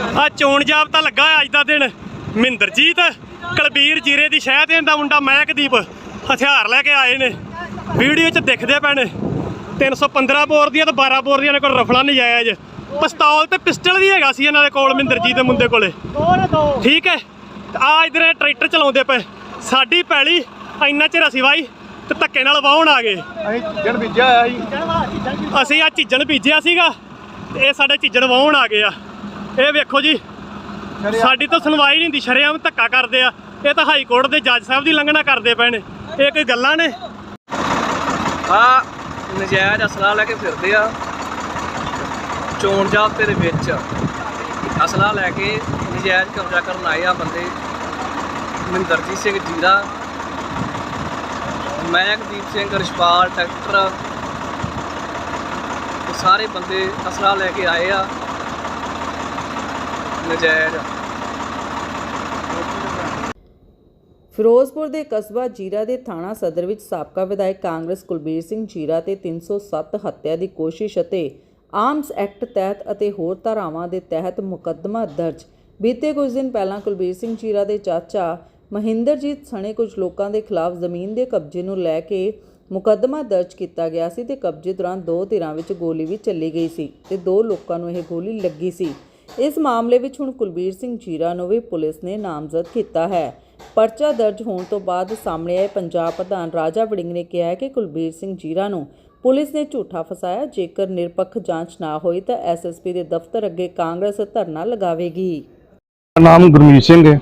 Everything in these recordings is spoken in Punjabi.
ਆ ਚੋਣ ਜਾਬਤਾ ਲੱਗਾ ਹੋਇਆ ਅੱਜ ਦਾ ਦਿਨ। ਮਹਿੰਦਰਜੀਤ ਕਲਬੀਰ ਜੀਰੇ ਦੀ ਸ਼ਹਿ ਤੇ ਦਾ ਮੁੰਡਾ ਮਹਿਕਦੀਪ ਹਥਿਆਰ ਲੈ ਕੇ ਆਏ ਨੇ। ਵੀਡੀਓ 'ਚ ਦਿਖਦੇ ਪਏ ਨੇ। 315 ਬੋਰ ਦੀਆਂ ਤੇ 12 ਬੋਰ ਦੀਆਂ ਨੇ ਕੋਲ ਰਫਲਾ ਨਜਾਇਜ਼। ਪਿਸਤੌਲ ਤੇ ਪਿਸਟਲ ਵੀ ਹੈਗਾ ਸੀ ਇਹਨਾਂ ਦੇ ਕੋਲ ਮਹਿੰਦਰਜੀਤ ਦੇ ਮੁੰਡੇ ਕੋਲੇ। ਠੀਕ ਹੈ? ਆ ਇਧਰ ਟਰੈਕਟਰ ਚਲਾਉਂਦੇ ਪਏ। ਸਾਡੀ ਪੈਲੀ ਇੰਨਾ ਚਿਰ ਅਸੀਂ ਵਾਈ ਤੇ ਧੱਕੇ ਨਾਲ ਵਾਹੁਣ ਆ ਗਏ। ਅਸੀਂ ਜਣ ਬੀਜਿਆ ਹੋਇਆ ਸੀ। ਅਸੀਂ ਆ ਝਿੱਜਣ ਬੀਜਿਆ ਸੀਗਾ। ਤੇ ਇਹ ਸਾਡੇ ਝਿੱਜਣ ਵਾਹੁਣ ਆ ਗਏ ਆ। ਇਹ ਵੇਖੋ ਜੀ ਸਾਡੀ ਤਾਂ ਸੁਣਵਾਈ ਨਹੀਂ ਹੁੰਦੀ ਸ਼ਰੇਆਮ ਧੱਕਾ ਕਰਦੇ ਆ। ਇਹ ਤਾਂ ਹਾਈ ਕੋਰਟ ਦੇ ਜੱਜ ਸਾਹਿਬ ਦੀ ਲੰਘਣਾ ਕਰਦੇ ਪਏ ਨੇ। ਇਹ ਕੋਈ ਗੱਲਾਂ ਨੇ? ਆ ਨਜਾਇਜ਼ ਅਸਲਾ ਲੈ ਕੇ ਫਿਰਦੇ ਆ। ਚੋਣ ਜਾਬਤੇ ਦੇ ਵਿੱਚ ਅਸਲਾ ਲੈ ਕੇ ਨਜਾਇਜ਼ ਕਬਜ਼ਾ ਕਰਨ ਆਏ ਆ ਬੰਦੇ। ਮਹਿੰਦਰਜੀਤ ਸਿੰਘ ਜੀਰਾ ਮਹਿਕਦੀਪ ਸਿੰਘ ਰਿਸ਼ਪਾਲ ਟਰੈਕਟਰ ਸਾਰੇ ਬੰਦੇ ਅਸਲਾ ਲੈ ਕੇ ਆਏ ਆ। ਨਜਾਇਜ਼ ਫਿਰੋਜ਼ਪੁਰ ਦੇ ਕਸਬਾ ਜੀਰਾ ਦੇ ਥਾਣਾ ਸਦਰ ਵਿੱਚ ਸਾਬਕਾ ਵਿਧਾਇਕ ਕਾਂਗਰਸ ਕੁਲਬੀਰ ਸਿੰਘ ਜੀਰਾ ਤੇ 307 ਹੱਤਿਆ ਦੀ ਕੋਸ਼ਿਸ਼ ਅਤੇ ਆਰਮਸ ਐਕਟ ਤਹਿਤ ਅਤੇ ਹੋਰ ਧਾਰਾਵਾਂ ਦੇ ਤਹਿਤ ਮੁਕੱਦਮਾ ਦਰਜ। ਬੀਤੇ ਕੁਝ ਦਿਨ ਪਹਿਲਾਂ ਕੁਲਬੀਰ ਸਿੰਘ ਜੀਰਾ ਦੇ ਚਾਚਾ ਮਹਿੰਦਰਜੀਤ ਸਣੇ ਕੁਝ ਲੋਕਾਂ ਦੇ ਖਿਲਾਫ ਜ਼ਮੀਨ ਦੇ ਕਬਜ਼ੇ ਨੂੰ ਲੈ ਕੇ ਮੁਕੱਦਮਾ ਦਰਜ ਕੀਤਾ ਗਿਆ ਸੀ ਤੇ ਕਬਜ਼ੇ ਦੌਰਾਨ ਦੋ ਧਿਰਾਂ ਵਿੱਚ ਗੋਲੀ ਵੀ ਚੱਲੀ ਗਈ ਸੀ ਤੇ ਦੋ ਲੋਕਾਂ ਨੂੰ ਇਹ ਗੋਲੀ ਲੱਗੀ ਸੀ। ਇਸ ਮਾਮਲੇ ਵਿੱਚ ਹੁਣ ਕੁਲਬੀਰ ਸਿੰਘ ਜੀਰਾ ਨੂੰ ਵੀ ਪੁਲਿਸ ਨੇ ਨਾਮਜ਼ਦ ਕੀਤਾ ਹੈ। ਪਰਚਾ ਦਰਜ ਹੋਣ ਤੋਂ ਬਾਅਦ ਸਾਹਮਣੇ ਆਏ ਪੰਜਾਬ ਪ੍ਰਧਾਨ ਰਾਜਾ ਵੜਿੰਗ ਨੇ ਕਿਹਾ ਕਿ ਕੁਲਬੀਰ ਸਿੰਘ ਜੀਰਾ ਨੂੰ ਪੁਲਿਸ ਨੇ ਝੂਠਾ ਫਸਾਇਆ। ਜੇਕਰ ਨਿਰਪੱਖ ਜਾਂਚ ਨਾ ਹੋਈ ਤਾਂ ਐਸਐਸਪੀ ਦੇ ਦਫ਼ਤਰ ਅੱਗੇ ਕਾਂਗਰਸ ਧਰਨਾ ਲਗਾਵੇਗੀ। ਨਾਮ ਗੁਰਮੀਤ ਸਿੰਘ ਹੈ।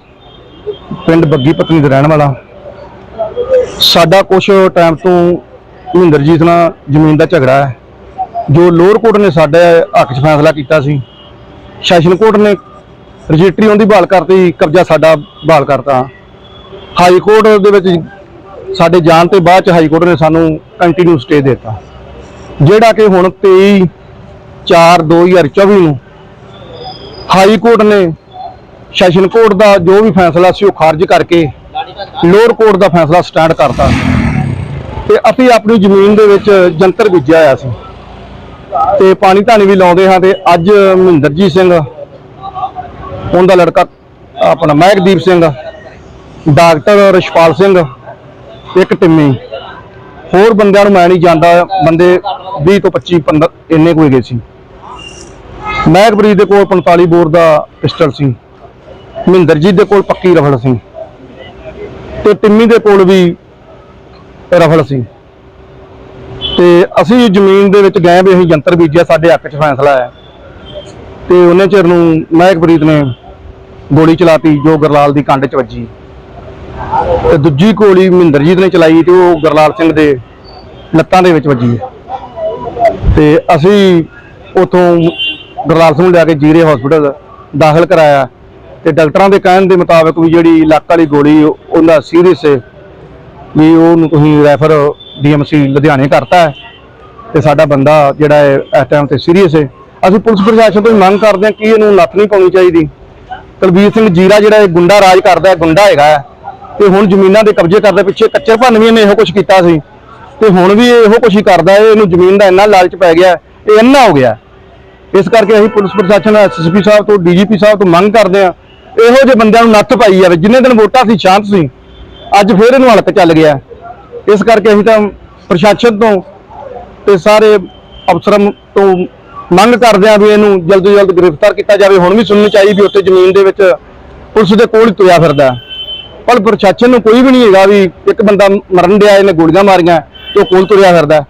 ਪਿੰਡ ਬੱਗੀ ਪਤਨੀ ਦਾ ਰਹਿਣ ਵਾਲਾ। ਸਾਡਾ ਕੁਛ ਟਾਈਮ ਤੋਂ ਮਹਿੰਦਰਜੀਤ ਨਾਲ ਜ਼ਮੀਨ ਦਾ ਝਗੜਾ ਹੈ। ਜੋ ਲੋਅਰ ਕੋਰਟ ਨੇ ਸਾਡੇ ਹੱਕ 'ਚ ਫੈਸਲਾ ਕੀਤਾ ਸੀ ਸੈਸ਼ਨ ਕੋਰਟ ਨੇ ਰਜਿਸਟਰੀ ਉਹਦੀ ਬਹਾਲ ਕਰਤੀ, ਕਬਜ਼ਾ ਸਾਡਾ ਬਹਾਲ ਕਰਤਾ। ਹਾਈ ਕੋਰਟ ਦੇ ਵਿੱਚ ਸਾਡੇ ਜਾਣ ਤੇ ਬਾਅਦ ਚ ਹਾਈ ਕੋਰਟ ਨੇ ਸਾਨੂੰ ਕੰਟੀਨਿਊ ਸਟੇ ਦਿੱਤਾ। ਜਿਹੜਾ ਕਿ ਹੁਣ 23 4 2024 ਨੂੰ ਹਾਈ ਕੋਰਟ ਨੇ ਸੈਸ਼ਨ ਕੋਰਟ ਦਾ ਜੋ ਵੀ ਫੈਸਲਾ ਸੀ ਉਹ ਖਾਰਜ ਕਰਕੇ ਲੋਅਰ ਕੋਰਟ ਦਾ ਫੈਸਲਾ ਸਟੈਂਡ ਕਰਤਾ। ਤੇ ਅਸੀਂ ਆਪਣੀ ਜ਼ਮੀਨ ਦੇ ਵਿੱਚ ਜੰਤਰ ਬੀਜਿਆ ਹੋਇਆ ਸੀ। ਤੇ ਪਾਣੀ ਧਾਣੀ ਵੀ ਲਾਉਂਦੇ ਹਾਂ ਤੇ ਅੱਜ ਮਹਿੰਦਰਜੀਤ ਸਿੰਘ ਉਹਦਾ ਲੜਕਾ ਆਪਣਾ ਮਹਿਕਦੀਪ ਸਿੰਘ, ਡਾਕਟਰ ਰਿਸ਼ਪਾਲ ਸਿੰਘ, ਇੱਕ ਟਿੰਮੀ। ਹੋਰ ਬੰਦਿਆਂ ਨੂੰ ਮੈਂ ਨਹੀਂ ਜਾਣਦਾ, ਬੰਦੇ 20 ਤੋਂ 25 15 ਇੰਨੇ ਕੋਈ ਗਏ ਸੀ। ਮਹਿਕਬਰੀਤ ਦੇ ਕੋਲ 45 ਬੋਰ ਦਾ ਪਿਸਟਲ ਸੀ। ਮਹਿੰਦਰਜੀਤ ਦੇ ਕੋਲ ਪੱਕੀ ਰਫਲ ਸੀ। ਤੇ ਟਿੰਮੀ ਦੇ ਕੋਲ ਵੀ ਰਫਲ ਸੀ। ਤੇ ਅਸੀਂ ਜ਼ਮੀਨ ਦੇ ਵਿੱਚ ਗਏ ਵੀ ਅਸੀਂ ਯੰਤਰ ਬੀਜਿਆ, ਸਾਡੇ ਹੱਕ 'ਚ ਫੈਸਲਾ ਹੈ ਤੇ ਉਹਨੇ ਚਿਰ ਨੂੰ ਮਹਿਕਪ੍ਰੀਤ ਨੇ ਗੋਲੀ ਚਲਾਤੀ, ਜੋ ਗਰਲਾਲ ਦੀ ਕੰਡ 'ਚ ਵੱਜੀ। ਤੇ ਦੂਜੀ ਗੋਲੀ ਮਹਿੰਦਰਜੀਤ ਨੇ ਚਲਾਈ ਤੇ ਉਹ ਗਰਲਾਲ ਸਿੰਘ ਦੇ ਲੱਤਾਂ ਦੇ ਵਿੱਚ ਵੱਜੀ ਤੇ ਅਸੀਂ ਉਥੋਂ ਗਰਲਾਲ ਸਿੰਘ ਨੂੰ ਲਿਆ ਕੇ ਜੀਰੇ ਹਸਪੀਟਲ ਦਾਖਲ ਕਰਾਇਆ ਤੇ ਡਾਕਟਰਾਂ ਦੇ ਕਹਿਣ ਦੇ ਮੁਤਾਬਕ ਵੀ ਜਿਹੜੀ ਲੱਕ ਵਾਲੀ ਗੋਲੀ, ਉਹਦਾ ਸੀਰੀਅਸ ਹੈ, ਵੀ ਉਹਨੂੰ ਤੁਸੀਂ ਰੈਫਰ ਡੀਐਮਸੀ ਲੁਧਿਆਣੇ ਕਰਤਾ ਹੈ ਤੇ ਸਾਡਾ ਬੰਦਾ ਜਿਹੜਾ ਹੈ ਇਸ ਟਾਈਮ ਤੇ ਸੀਰੀਅਸ ਹੈ। ਅਸੀਂ ਪੁਲਿਸ ਪ੍ਰਸ਼ਾਸਨ ਤੋਂ ਵੀ ਮੰਗ ਕਰਦੇ ਹਾਂ ਕਿ ਇਹਨੂੰ ਨੱਥ ਨਹੀਂ ਪਾਉਣੀ ਚਾਹੀਦੀ। ਕੁਲਬੀਰ ਸਿੰਘ ਜੀਰਾ ਜਿਹੜਾ ਇਹ ਗੁੰਡਾ ਰਾਜ ਕਰਦਾ ਹੈ ਗੁੰਡਾ ਹੈਗਾ ਹੈ, ਤੇ ਹੁਣ ਜ਼ਮੀਨਾਂ ਦੇ ਕਬਜ਼ੇ ਕਰਦਾ ਪਿੱਛੇ ਕੱਚੇ ਭੰਨ ਵੀ ਇਹੋ ਕੁਝ ਕੀਤਾ ਸੀ। ਤੇ ਹੁਣ ਵੀ ਇਹੋ ਕੁਝ ਹੀ ਕਰਦਾ ਹੈ ਇਹਨੂੰ ਜ਼ਮੀਨ ਦਾ ਇੰਨਾ ਲਾਲਚ ਪੈ ਗਿਆ ਇਹ ਇੰਨਾ ਹੋ ਗਿਆ ਇਸ ਕਰਕੇ ਅਸੀਂ ਪੁਲਿਸ ਪ੍ਰਸ਼ਾਸਨ ਐਸਐਸਪੀ ਸਾਹਿਬ ਤੋਂ ਡੀਜੀਪੀ ਸਾਹਿਬ ਤੋਂ ਮੰਗ ਕਰਦੇ ਹਾਂ ਇਹੋ ਜਿਹੇ ਬੰਦਿਆਂ ਨੂੰ ਨੱਥ ਪਾਈ ਜਾਵੇ। ਜਿੰਨੇ ਦਿਨ ਵੋਟਾਂ ਸੀ ਸ਼ਾਂਤ ਸੀ ਅੱਜ ਫੇਰ ਇਹਨੂੰ ਹਲਕ ਚੱਲ ਗਿਆ ਇਸ ਕਰਕੇ ਅਸੀਂ ਤਾਂ ਪ੍ਰਸ਼ਾਸਨ ਤੋਂ ਤੇ ਸਾਰੇ ਅਫਸਰਾਂ ਤੋਂ ਮੰਗ ਕਰਦੇ ਆ ਵੀ ਇਹਨੂੰ ਜਲਦ ਤੋਂ ਜਲਦ ਗ੍ਰਿਫਤਾਰ ਕੀਤਾ ਜਾਵੇ। ਹੁਣ ਵੀ ਸੁਣਨੀ ਚਾਹੀਦੀ ਵੀ ਉੱਥੇ ਜ਼ਮੀਨ ਦੇ ਵਿੱਚ ਪੁਲਿਸ ਦੇ ਕੋਲ ਹੀ ਤੁਰਿਆ ਫਿਰਦਾ ਪਰ ਪ੍ਰਸ਼ਾਸਨ ਨੂੰ ਕੋਈ ਵੀ ਨਹੀਂ ਹੈਗਾ ਵੀ ਇੱਕ ਬੰਦਾ ਮਰਨ ਡਿਆ, ਇਹਨੇ ਗੋਲੀਆਂ ਮਾਰੀਆਂ, ਤੇ ਉਹ ਕੋਲ ਤੁਰਿਆ ਫਿਰਦਾ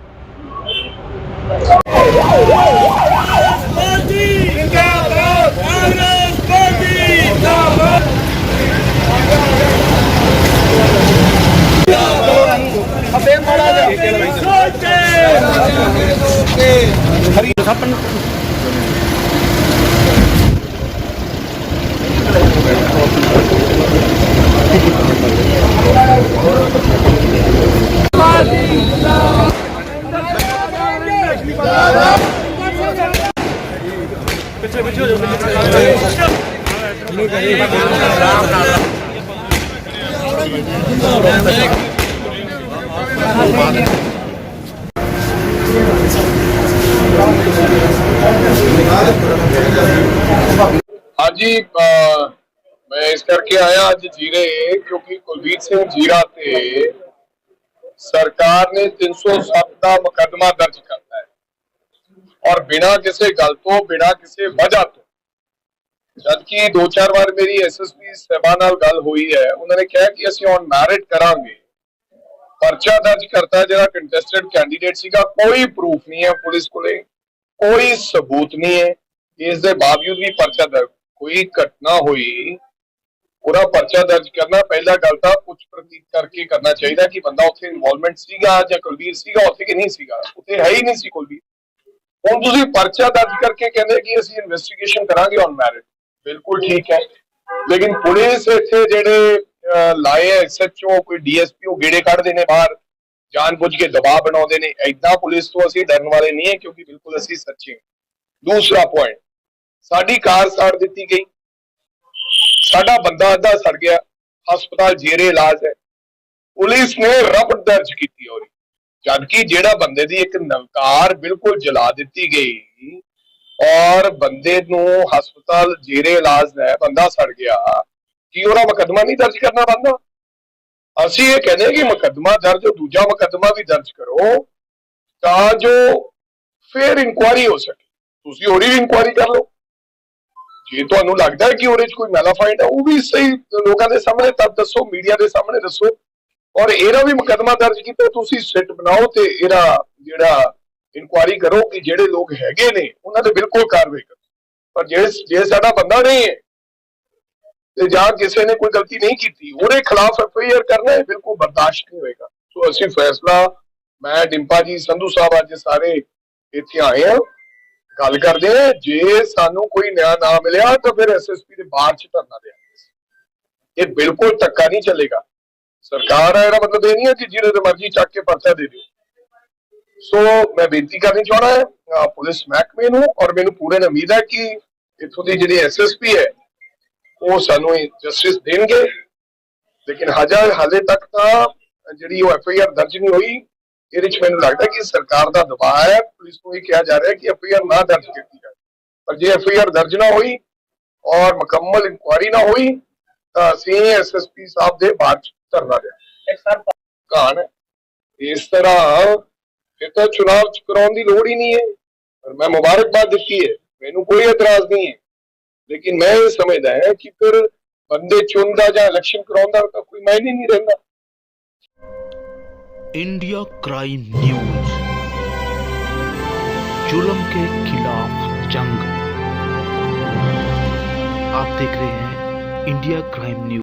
ਹੈ। ਅੱਜ ਜੀ ਅਹ, ਮੈਂ ਇਸ ਕਰਕੇ ਆਇਆ ਅੱਜ ਜੀਰੇ ਕਿਉਂਕਿ ਕੁਲਬੀਰ ਸਿੰਘ ਜੀਰਾ ਤੇ ਸਰਕਾਰ ਨੇ 307 ਦਾ ਮੁਕੱਦਮਾ ਦਰਜ ਕਰਤਾ ਹੈ ਔਰ ਬਿਨਾਂ ਕਿਸੇ ਗੱਲ ਤੋਂ ਬਿਨਾਂ ਕਿਸੇ ਵਜ੍ਹਾ ਤੋਂ ਜਦਕਿ ਦੋ ਚਾਰ ਵਾਰ ਮੇਰੀ ਐਸਐਸਪੀ ਸਹਿਬਾ ਨਾਲ ਗੱਲ ਹੋਈ ਹੈ ਉਹਨਾਂ ਨੇ ਕਿਹਾ ਕਿ ਅਸੀਂ ਔਨ ਮੈਰਿਟ ਕਰਾਂਗੇ ਪਰਚਾ ਦਰਜ ਕਰਤਾ ਜਿਹੜਾ ਕੰਟੈਸਟਡ ਕੈਂਡੀਡੇਟ ਸੀਗਾ ਕੋਈ ਪ੍ਰੂਫ ਨਹੀਂ ਹੈ ਪੁਲਿਸ ਕੋਲੇ ਕੋਈ ਸਬੂਤ ਨਹੀਂ ਹੈ ਇਸ ਦੇ ਬਾਵਜੂਦ ਵੀ ਪਰਚਾ ਦਰਜ ਕੋਈ ਘਟਨਾ ਹੋਈ ਉਹਦਾ ਪਰਚਾ ਦਰਜ ਕਰਨਾ ਪਹਿਲਾ ਗੱਲ ਤਾਂ ਪੁੱਛ ਪ੍ਰਤੀਤ ਕਰਕੇ ਕਰਨਾ ਚਾਹੀਦਾ ਕਿ ਬੰਦਾ ਉੱਥੇ ਇਨਵੋਲਵਮੈਂਟ ਸੀਗਾ ਜਾਂ ਕੁਲਵੀਰ ਸੀਗਾ ਉੱਥੇ ਕਿ ਨਹੀਂ ਸੀਗਾ ਉੱਥੇ ਹੈ ਹੀ ਨਹੀਂ ਸੀ ਕੁਲਵੀਰ ਹੁਣ ਤੁਸੀਂ ਪਰਚਾ ਦਰਜ ਕਰਕੇ ਕਹਿੰਦੇ ਕਿ ਅਸੀਂ ਇਨਵੈਸਟੀਗੇਸ਼ਨ ਕਰਾਂਗੇ ਔਨ ਮੈਰਿਟ ਬਿਲਕੁਲ ਠੀਕ ਹੈ। ਲੇਕਿਨ ਪੁਲਿਸ ਇੱਥੇ ਜਿਹੜੇ ਅਹ, ਲਾਏ ਐਸਐਚਓ ਕੋਈ ਡੀਐਸਪੀਓ ਗੇੜੇ ਕੱਢਦੇ ਨੇ ਬਾਹਰ। ਜਾਣਬੁੱਝ ਕੇ ਦਬਾਅ ਬਣਾਉਂਦੇ ਨੇ। ਐਦਾਂ ਪੁਲਿਸ ਤੋਂ ਅਸੀਂ ਡਰਨ ਵਾਲੇ ਨਹੀਂ ਹੈ ਕਿਉਂਕਿ ਬਿਲਕੁਲ ਅਸੀਂ ਸੱਚੇ ਹਾਂ। ਦੂਸਰਾ ਪੁਆਇੰਟ ਸਾਡੀ ਕਾਰ ਸਾੜ ਦਿੱਤੀ ਗਈ। ਸਾਡਾ ਬੰਦਾ ਅੱਧਾ ਸੜ ਗਿਆ। ਹਸਪਤਾਲ ਜੇਰੇ ਇਲਾਜ ਹੈ। ਪੁਲਿਸ ਨੇ ਰਬਟ ਦਰਜ ਕੀਤੀ ਹੋਰੀ ਜਦਕਿ ਜਿਹੜਾ ਬੰਦੇ ਦੀ ਇੱਕ ਨਵਕਾਰ ਬਿਲਕੁਲ ਜਲਾ ਦਿੱਤੀ ਗਈ ਔਰ ਬੰਦੇ ਨੂੰ ਹਸਪਤਾਲ ਜੇਰੇ ਇਲਾਜ ਹੈ ਬੰਦਾ ਸੜ ਗਿਆ, ਕੀ ਉਹਦਾ ਮੁਕੱਦਮਾ ਨਹੀਂ ਦਰਜ ਕਰਨਾ ਬੰਦਾ? ਅਸੀਂ ਇਹ ਕਹਿੰਦੇ ਕਿ ਮੁਕੱਦਮਾ ਦਰਜ, ਦੂਜਾ ਮੁਕੱਦਮਾ ਵੀ ਦਰਜ ਕਰੋ ਤਾਂ ਜੋ ਫੇਰ ਇਨਕੁਆਰੀ ਹੋ ਸਕੇ। ਤੁਸੀਂ ਉਹਦੀ ਵੀ ਇਨਕੁਆਰੀ ਕਰ ਲਓ। ਜੇ ਤੁਹਾਨੂੰ ਲੱਗਦਾ ਹੈ ਕਿ ਉਹਦੇ 'ਚ ਕੋਈ ਮੈਲਾਫਾਈਡ ਹੈ ਉਹ ਵੀ ਸਹੀ ਲੋਕਾਂ ਦੇ ਸਾਹਮਣੇ ਤਬ ਦੱਸੋ, ਮੀਡੀਆ ਦੇ ਸਾਹਮਣੇ ਦੱਸੋ। ਔਰ ਇਹਦਾ ਵੀ ਮੁਕੱਦਮਾ ਦਰਜ ਕੀਤਾ, ਤੁਸੀਂ ਸਿੱਟ ਬਣਾਓ ਤੇ ਇਹਦਾ ਜਿਹੜਾ ਇਨਕੁਆਰੀ ਕਰੋ ਕਿ ਜਿਹੜੇ ਲੋਕ ਹੈਗੇ ਨੇ, ਉਹਨਾਂ ਤੇ ਬਿਲਕੁਲ ਕਾਰਵਾਈ ਕਰੋ। ਪਰ ਜੇ ਜੇ ਸਾਡਾ ਬੰਦਾ ਨਹੀਂ ਹੈ ਤੇ ਜਾਂ ਕਿਸੇ ਨੇ ਕੋਈ ਗਲਤੀ ਨਹੀਂ ਕੀਤੀ, ਉਹਦੇ ਖਿਲਾਫ ਐਫ ਕਰਨਾ ਬਿਲਕੁਲ ਬਰਦਾਸ਼ਤ ਨਹੀਂ ਹੋਏਗਾ। ਸੋ ਅਸੀਂ ਫੈਸਲਾ, ਮੈਂ ਡਿੰਪਾ ਜੀ, ਸੰਧੂ ਸਾਹਿਬ ਅੱਜ ਸਾਰੇ ਇੱਥੇ ਆਏ ਆ ਗੱਲ ਕਰਦੇ ਆ ਜੇ ਸਾਨੂੰ ਕੋਈ ਨਿਆਂ ਨਾ ਮਿਲਿਆ ਤਾਂ ਫਿਰ ਐਸਐਸਪੀ ਦੇ ਬਾਹਰ ਚ ਧਰਨਾ ਦੇਾਂਗੇ ਇਹ ਬਿਲਕੁਲ ਧੱਕਾ ਨਹੀਂ ਚੱਲੇਗਾ। ਸਰਕਾਰ ਹੈ ਇਹਦਾ ਮਤਲਬ ਇਹ ਨਹੀਂ ਹੈ ਕਿ ਜਿਹਦੇ ਤੇ ਮਰਜ਼ੀ ਚੱਕ ਕੇ ਪਰਚਾ ਦੇ ਦਿਓ। ਸੋ ਮੈਂ ਬੇਨਤੀ ਕਰਨੀ ਚਾਹਣਾ ਹੈ ਪੁਲਿਸ ਮਹਿਕਮੇ ਨੂੰ ਔਰ ਮੈਨੂੰ ਪੂਰਨ ਉਮੀਦ ਹੈ ਕਿ ਇਥੋਂ ਦੀ ਜਿਹੜੀ ਐਸਐਸਪੀ ਹੈ, ਉਹ ਸਾਨੂੰ ਜਸਟਿਸ ਦੇਣਗੇ। ਲੇਕਿਨ ਹਜੇ ਹਾਲੇ ਤੱਕ ਤਾਂ ਜਿਹੜੀ ਉਹ ਐਫਆਈਆਰ ਦਰਜ ਨਹੀਂ ਹੋਈ, ਇਹਦੇ ਚ ਮੈਨੂੰ ਲੱਗਦਾ ਕਿ ਸਰਕਾਰ ਦਾ ਦਬਾਅ ਹੈ। ਪੁਲਿਸ ਨੂੰ ਇਹ ਕਿਹਾ ਜਾ ਰਿਹਾ ਹੈ ਕਿ ਐਫਆਈਆਰ ਨਾ ਦਰਜ ਕੀਤੀ ਜਾਵੇ। ਪਰ ਜੇ ਐਫਆਈਆਰ ਦਰਜ ਨਾ ਹੋਈ ਔਰ ਮੁਕੰਮਲ ਇਨਕੁਆਰੀ ਨਾ ਹੋਈ, ਤਾਂ ਅਸੀਂ ਐਸਐਸਪੀ ਸਾਹਿਬ ਦੇ ਬਾਅਦ ਧਰਨਾ ਦੇ ਕਹਾਣ ਇਸ ਤਰ੍ਹਾਂ ਫਿਰ ਤਾਂ ਚੁਣਾਵ ਚ ਕਰਾਉਣ ਦੀ ਲੋੜ ਹੀ ਨਹੀਂ ਹੈ ਪਰ ਮੈਂ ਮੁਬਾਰਕਬਾਦ ਦਿੱਤੀ ਹੈ ਮੈਨੂੰ ਕੋਈ ਇਤਰਾਜ਼ ਨਹੀਂ ਹੈ ਲੇਕਿਨ ਮੈਂ ਇਹ ਸਮਝਦਾ ਹੈ ਕਿ ਫਿਰ ਬੰਦੇ ਚੁਣਦਾ ਜਾਂ ਇਲੈਕਸ਼ਨ ਕਰਾਉਂਦਾ ਤਾਂ ਕੋਈ ਮਾਇਨੇ ਨਹੀਂ ਰਹਿੰਦਾ इंडिया क्राइम न्यूज जुल्म के खिलाफ जंग आप देख रहे हैं इंडिया क्राइम न्यूज